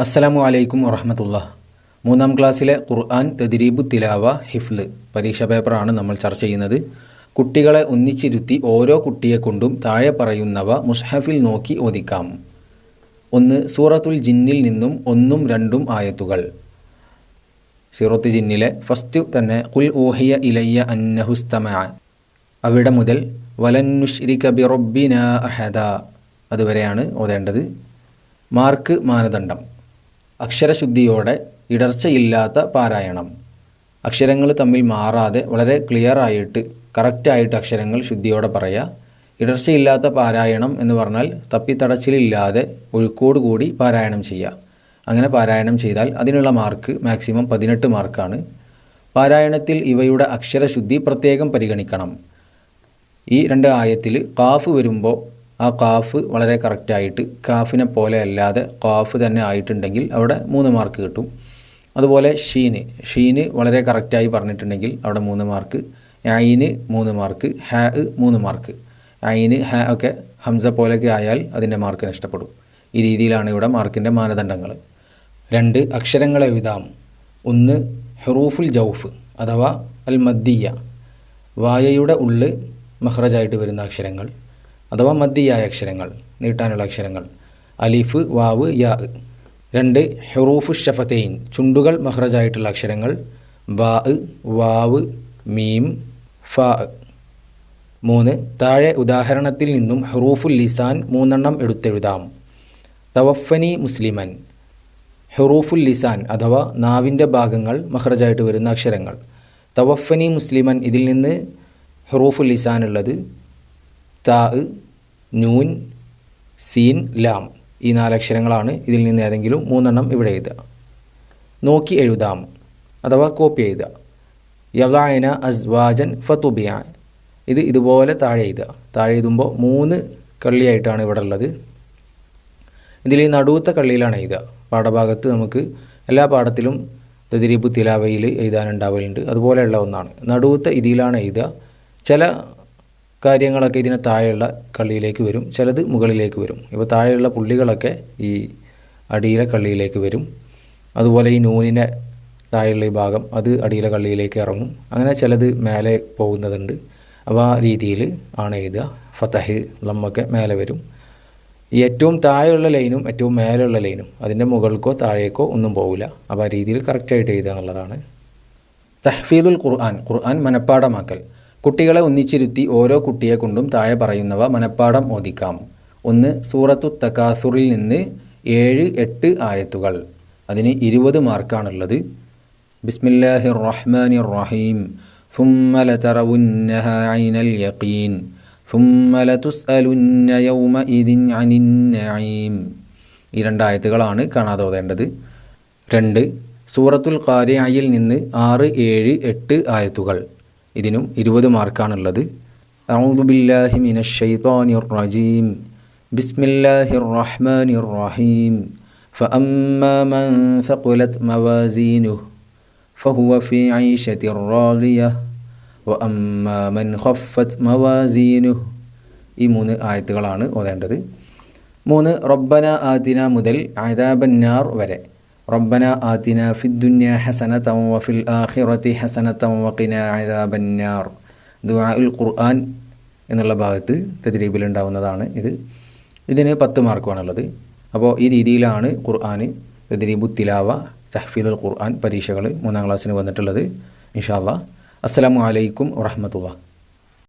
അസ്സലാമു അലൈക്കും വറഹമത്തുള്ള മൂന്നാം ക്ലാസ്സിലെ ഖുർആൻ തദ്രീബു തിലാവ ഹിഫ്ല് പരീക്ഷാ പേപ്പറാണ് നമ്മൾ ചർച്ച ചെയ്യുന്നത്. കുട്ടികളെ ഒന്നിച്ചിരുത്തി ഓരോ കുട്ടിയെക്കൊണ്ടും താഴെ പറയുന്നവ മുഷഹഫിൽ നോക്കി ഓദിക്കാം ഒന്ന് സൂറത്തുൽ ജിന്നിൽ നിന്നും ഒന്നും രണ്ടും ആയത്തുകൾ. സീറത്ത് ജിന്നിലെ ഫസ്റ്റ് തന്നെ കുൽ ഊഹിയ ഇലയ്യ അന്നഹുസ്തമ അവിടെ മുതൽ വലന്നുഷ്രിക ബിറൊബിന അഹദ. അതുവരെയാണ് ഓതേണ്ടത്. മാർക്ക് മാനദണ്ഡം. അക്ഷരശുദ്ധിയോടെ ഇടർച്ചയില്ലാത്ത പാരായണം. അക്ഷരങ്ങൾ തമ്മിൽ മാറാതെ വളരെ ക്ലിയർ ആയിട്ട് കറക്റ്റായിട്ട് അക്ഷരങ്ങൾ ശുദ്ധിയോടെ പറയുക ഇടർച്ചയില്ലാത്ത പാരായണം എന്ന് പറഞ്ഞാൽ തപ്പിത്തടച്ചിലില്ലാതെ കൂടി പാരായണം ചെയ്യുക അങ്ങനെ പാരായണം ചെയ്താൽ അതിനുള്ള മാർക്ക് മാക്സിമം പതിനെട്ട് മാർക്കാണ്. പാരായണത്തിൽ ഇവയുടെ അക്ഷരശുദ്ധി പ്രത്യേകം പരിഗണിക്കണം. ഈ രണ്ട് ആയത്തിൽ കാഫ് വരുമ്പോൾ ആ കാഫ് വളരെ കറക്റ്റായിട്ട് കാഫിനെ പോലെ അല്ലാതെ കാഫ് തന്നെ ആയിട്ടുണ്ടെങ്കിൽ അവിടെ മൂന്ന് മാർക്ക് കിട്ടും. അതുപോലെ ഷീന് ഷീന് വളരെ കറക്റ്റായി പറഞ്ഞിട്ടുണ്ടെങ്കിൽ അവിടെ മൂന്ന് മാർക്ക് ഐന് മൂന്ന് മാർക്ക് ഹാ മൂന്ന് മാർക്ക് ഐന് ഹാ ഒക്കെ ഹംസ പോലെയൊക്കെ ആയാൽ അതിന്റെ മാർക്ക് നഷ്ടപ്പെടും. ഈ രീതിയിലാണ് ഇവിടെ മാർക്കിന്റെ മാനദണ്ഡങ്ങൾ. രണ്ട് അക്ഷരങ്ങൾ എഴുതാം. ഒന്ന് ഹെറൂഫുൽ ജൗഫ് അഥവാ അൽ മദ്ദിയ. വായയുടെ ഉള്ളിൽ മഹ്റജായിട്ട് വരുന്ന അക്ഷരങ്ങൾ. അഥവാ മദ്യയായ അക്ഷരങ്ങൾ നീട്ടാനുള്ള അക്ഷരങ്ങൾ. അലിഫ് വാവ് യാ രണ്ട് ഹെറൂഫു ഷഫത്തെയിൻ ചുണ്ടുകൾ മഹ്റജായിട്ടുള്ള അക്ഷരങ്ങൾ. ബാ വാവ് മീം ഫ. മൂന്ന് താഴെ ഉദാഹരണത്തിൽ നിന്നും ഹെറൂഫുൽ ലിസാൻ മൂന്നെണ്ണം എടുത്തെഴുതാം. തവഫനി മുസ്ലിമൻ ഹെറൂഫുൽ ലിസാൻ അഥവാ നാവിന്റെ ഭാഗങ്ങൾ മഹ്റജായിട്ട് വരുന്ന അക്ഷരങ്ങൾ. തവഫനി മുസ്ലിമൻ ഇതിൽ നിന്ന് ഹെറൂഫുൽ ലിസാൻ ഉള്ളത് താ നൂൻ സീൻ ലാം ഈ നാലക്ഷരങ്ങളാണ് ഇതിൽ നിന്ന് ഏതെങ്കിലും മൂന്നെണ്ണം ഇവിടെ എഴുതുക. നോക്കി എഴുതാം അഥവാ കോപ്പി എഴുതുക. യവായന അസ്വാജൻ ഫത്തുബിയാൻ ഇത് ഇതുപോലെ താഴെ എഴുതുക. താഴെ എഴുതുമ്പോൾ മൂന്ന് കള്ളിയായിട്ടാണ് ഇവിടെ ഉള്ളത്. ഇതിൽ നടുവത്തെ കള്ളിയിലാണ് എഴുതുക. പാഠഭാഗത്ത് നമുക്ക് എല്ലാ പാഠത്തിലും തതിരിപ്പ് തിലാവയിൽ എഴുതാനുണ്ടാവലുണ്ട്. അതുപോലെയുള്ള ഒന്നാണ്. നടുവത്തെ ഇതിലാണ് എഴുതുക. ചില കാര്യങ്ങളൊക്കെ ഇതിന് താഴെയുള്ള കള്ളിയിലേക്ക് വരും. ചിലത് മുകളിലേക്ക് വരും. ഇപ്പോൾ താഴെയുള്ള പുള്ളികളൊക്കെ ഈ അടിയിലെ കള്ളിയിലേക്ക് വരും. അതുപോലെ ഈ നൂനിന്റെ താഴെയുള്ള ഈ ഭാഗം അത് അടിയിലെ കള്ളിയിലേക്ക് ഇറങ്ങും. അങ്ങനെ ചിലത് മേലെ പോകുന്നതുണ്ട്. അപ്പോൾ ആ രീതിയിൽ ആണ് എഴുതുക. ഫതഹ് ലമ്മൊക്കെ മേലെ വരും. ഈ ഏറ്റവും താഴെയുള്ള ലൈനും ഏറ്റവും മേലെയുള്ള ലൈനും അതിന്റെ മുകൾക്കോ താഴേക്കോ ഒന്നും പോകില്ല അപ്പോൾ ആ രീതിയിൽ കറക്റ്റായിട്ട് എഴുതുക എന്നുള്ളതാണ്. തഹ്ഫീദുൽ ഖുർആൻ. ഖുർആൻ മനഃപ്പാടമാക്കൽ കുട്ടികളെ ഒന്നിച്ചിരുത്തി ഓരോ കുട്ടിയെ കൊണ്ടും താഴെ പറയുന്നവ മനഃപ്പാടം ഓദിക്കാം ഒന്ന് സൂറത്തു തക്കാസുറിൽ നിന്ന് ഏഴ് എട്ട് ആയത്തുകൾ അതിന് ഇരുപത് മാർക്കാണുള്ളത് ബിസ്മില്ലാഹിർ റഹ്മാനിർ റഹീം ثم لترونها عين اليقين ثم لتسألن يومئذ عن النعيم ഈ രണ്ടായത്തുകളാണ് കാണാതെ ഓതേണ്ടത് രണ്ട് സൂറത്തുൽ ഖാരിയയിൽ നിന്ന് ആറ് ഏഴ് എട്ട് ആയത്തുകൾ ഇതിനും ഇരുപത് മാർക്കാണുള്ളത് أعوذ بالله من الشيطان الرجيم بسم الله الرحمن الرحيم فأما من ثقلت موازينه فهو في عيشة راضية وأما من خفت موازينه ഈ മൂന്ന് ആയത്തുകളാണ് ഓതേണ്ടത് മൂന്ന് റബ്ബന ആത്തിന മുതൽ ആദാബന്നാർ വരെ റബ്ബന الدنيا حسنة وفي വഫിൽ حسنة وقنا عذاب النار. ദുആഉൽ ഖുർആൻ എന്നുള്ള ഭാഗത്ത് തദ്രീബിലുണ്ടാവുന്നതാണ് ഇത്. ഇതിന് പത്ത് മാർക്കുമാണുള്ളത് അപ്പോൾ ഈ രീതിയിലാണ് ഖുർആൻ തദ്രീബു തിലാവ തഹ്ഫീദുൽ ഖുർആൻ പരീക്ഷകൾ മൂന്നാം ക്ലാസ്സിന് വന്നിട്ടുള്ളത്. ഇൻഷാ അല്ലാ അസ്സലാമു അലൈക്കും വറഹമത്തുള്ള